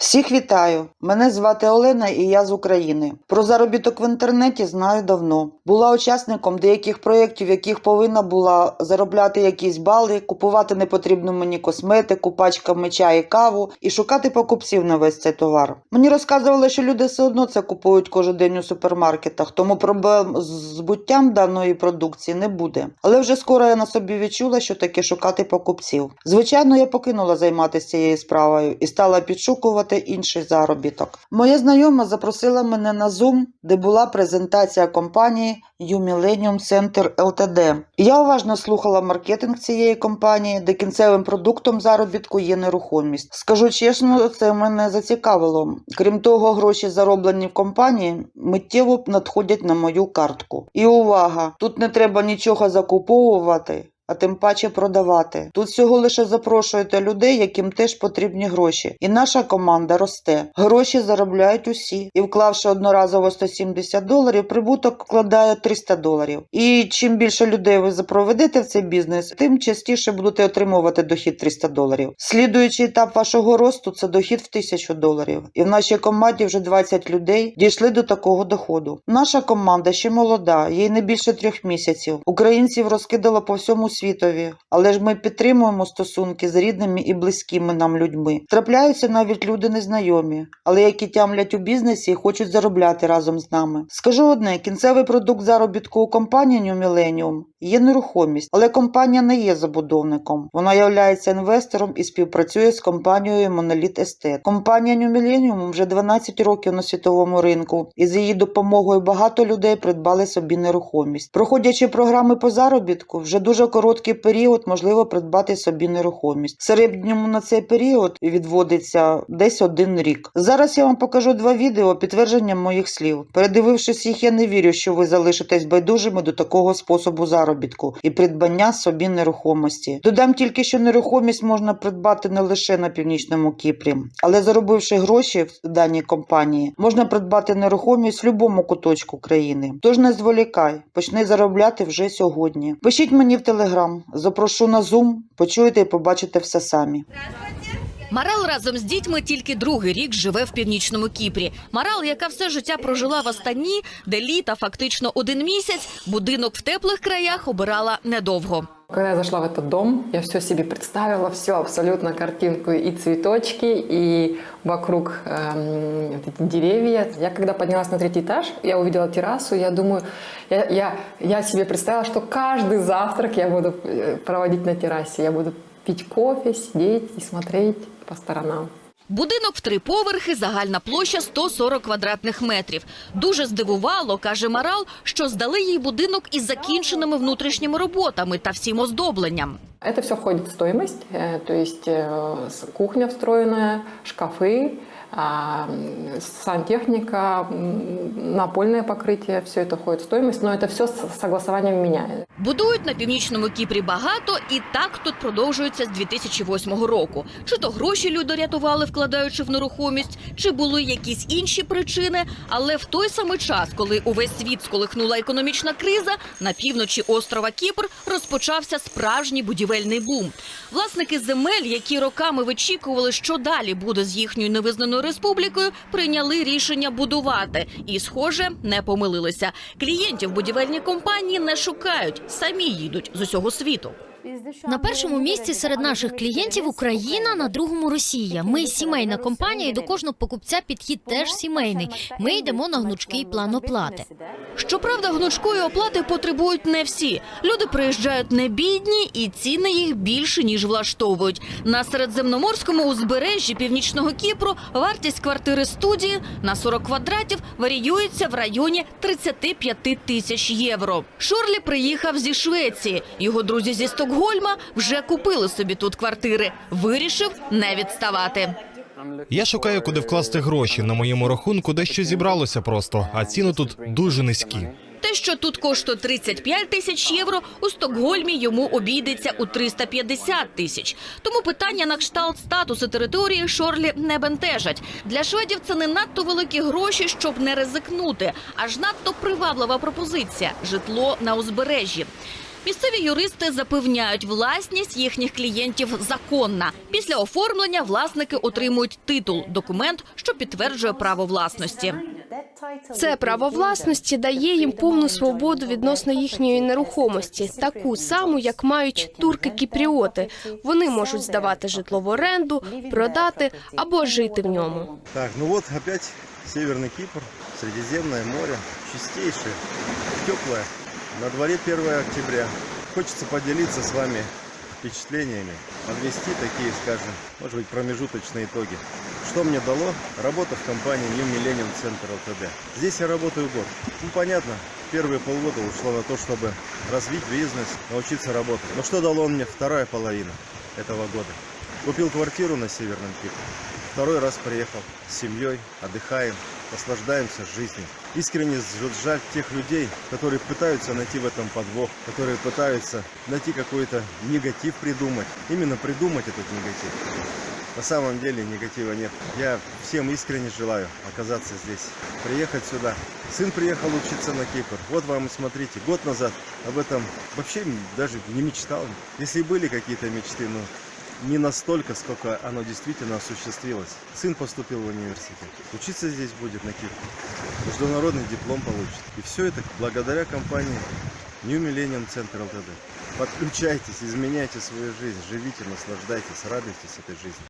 Всіх вітаю! Мене звати Олена і я з України. Про заробіток в інтернеті знаю давно. Була учасником деяких проєктів, яких повинна була заробляти якісь бали, купувати непотрібну мені косметику, пачками чай і каву і шукати покупців на весь цей товар. Мені розказували, що люди все одно це купують кожен день у супермаркетах, тому проблем з збуттям даної продукції не буде. Але вже скоро я на собі відчула, що таке шукати покупців. Звичайно, я покинула займатися цією справою і стала підшукувати інший заробіток. Моя знайома запросила мене на Zoom, де була презентація компанії U Millennium Center Ltd. Я уважно слухала маркетинг цієї компанії, де кінцевим продуктом заробітку є нерухомість. Скажу чесно, це мене зацікавило. Крім того, гроші зароблені в компанії миттєво надходять на мою картку. І увага! Тут не треба нічого закуповувати. А тим паче продавати. Тут всього лише запрошуєте людей, яким теж потрібні гроші. І наша команда росте. Гроші заробляють усі. І вклавши одноразово 170 доларів, прибуток вкладає 300 доларів. І чим більше людей ви запроведете в цей бізнес, тим частіше будете отримувати дохід 300 доларів. Слідуючий етап вашого росту це дохід в 1000 доларів. І в нашій команді вже 20 людей дійшли до такого доходу. Наша команда ще молода, їй не більше трьох місяців. Українців розкидало по всьому світові, але ж ми підтримуємо стосунки з рідними і близькими нам людьми. Трапляються навіть люди незнайомі, але які тямлять у бізнесі і хочуть заробляти разом з нами. Скажу одне: кінцевий продукт заробітку у компанії New Millennium є нерухомість, але компанія не є забудовником. Вона є інвестором і співпрацює з компанією Monolith Estate. Компанія New Millennium вже 12 років на світовому ринку, і з її допомогою багато людей придбали собі нерухомість. Проходячи програми по заробітку, вже дуже короткий період можливо придбати собі нерухомість. В середньому на цей період відводиться десь один рік. Зараз я вам покажу два відео підтвердження моїх слів. Передивившись їх, я не вірю, що ви залишитесь байдужими до такого способу заробітку і придбання собі нерухомості. Додам тільки, що нерухомість можна придбати не лише на північному Кіпрі, але заробивши гроші в даній компанії, можна придбати нерухомість в будь-якому куточку країни. Тож не зволікай, почни заробляти вже сьогодні. Пишіть мені в телеграм, запрошу на Zoom, почуєте і побачите все самі. Марал разом з дітьми тільки другий рік живе в північному Кіпрі. Марал, яка все життя прожила в Астані, де літа фактично один місяць, будинок в теплих краях обирала недовго. Когда я зашла в этот дом, я все себе представила, все абсолютно картинку и цветочки, и вокруг эм, вот эти деревья. Я когда поднялась на третий этаж, я увидела террасу, я думаю, я, я, я себе представила, что каждый завтрак я буду э, проводить на террасе. Я буду пить кофе, сидеть и смотреть по сторонам. Будинок в три поверхи, загальна площа 140 квадратних метрів. Дуже здивувало, каже Марал, що здали їй будинок із закінченими внутрішніми роботами та всім оздобленням. Это все входит в стоимость, э, то есть э, с- кухня встроенная, шкафы, а, м, сантехника, м, напольное покрытие, все это входит в стоимость, но это все с согласованием меня. Будують на північному Кіпрі багато, і так тут продовжується з 2008 року. Чи то гроші люди рятували, вкладаючи в нерухомість, чи були якісь інші причини. Але в той самий час, коли увесь світ сколихнула економічна криза, на півночі острова Кіпр розпочався справжній будівельний бум. Власники земель, які роками вичікували, що далі буде з їхньою невизнаною республікою, прийняли рішення будувати. І, схоже, не помилилися. Клієнтів будівельні компанії не шукають, самі їдуть з усього світу. На першому місці серед наших клієнтів Україна, на другому Росія. Ми сімейна компанія, і до кожного покупця підхід теж сімейний. Ми йдемо на гнучкий план оплати. Щоправда, гнучкої оплати потребують не всі. Люди приїжджають не бідні, і ціни їх більше ніж влаштовують. На середземноморському узбережжі північного Кіпру вартість квартири студії на 40 квадратів варіюється в районі 35 тисяч євро. Шорлі приїхав зі Швеції. Його друзі зі Стокгольма вже купили собі тут квартири. Вирішив не відставати. Я шукаю, куди вкласти гроші. На моєму рахунку дещо зібралося просто, а ціни тут дуже низькі. Те, що тут коштує 35 тисяч євро, у Стокгольмі йому обійдеться у 350 тисяч. Тому питання на кшталт статусу території Шорлі не бентежать. Для шведів це не надто великі гроші, щоб не ризикнути, аж надто приваблива пропозиція житло на узбережжі. Місцеві юристи запевняють, власність їхніх клієнтів законна. Після оформлення власники отримують титул – документ, що підтверджує право власності. Це право власності дає їм повну свободу відносно їхньої нерухомості, таку саму, як мають турки-кіпріоти. Вони можуть здавати житло в оренду, продати або жити в ньому. Так, ну вот опять Северный Кипр, Средиземное море, чистейшее, теплое. На дворе 1 октября. Хочется поделиться с вами впечатлениями, подвести такие, скажем, может быть, промежуточные итоги. Что мне дало работа в компании New Millennium Center LTD? Здесь я работаю год. Ну, понятно, первые полгода ушло на то, чтобы развить бизнес, научиться работать. Но что дало мне вторая половина этого года? Купил квартиру на Северном Кипре. Второй раз приехал с семьей, отдыхаем, наслаждаемся жизнью. Искренне жаль тех людей, которые пытаются найти в этом подвох, которые пытаются найти какой-то негатив придумать. Именно придумать этот негатив. На самом деле негатива нет. Я всем искренне желаю оказаться здесь, приехать сюда. Сын приехал учиться на Кипр. Вот вам и смотрите, год назад об этом вообще даже не мечтал. Если были какие-то мечты, ну, не настолько, сколько оно действительно осуществилось. Сын поступил в университет. Учиться здесь будет на Кипре. Международный диплом получит. И все это благодаря компании New Millennium Center LTD. Подключайтесь, изменяйте свою жизнь, живите, наслаждайтесь, радуйтесь этой жизни.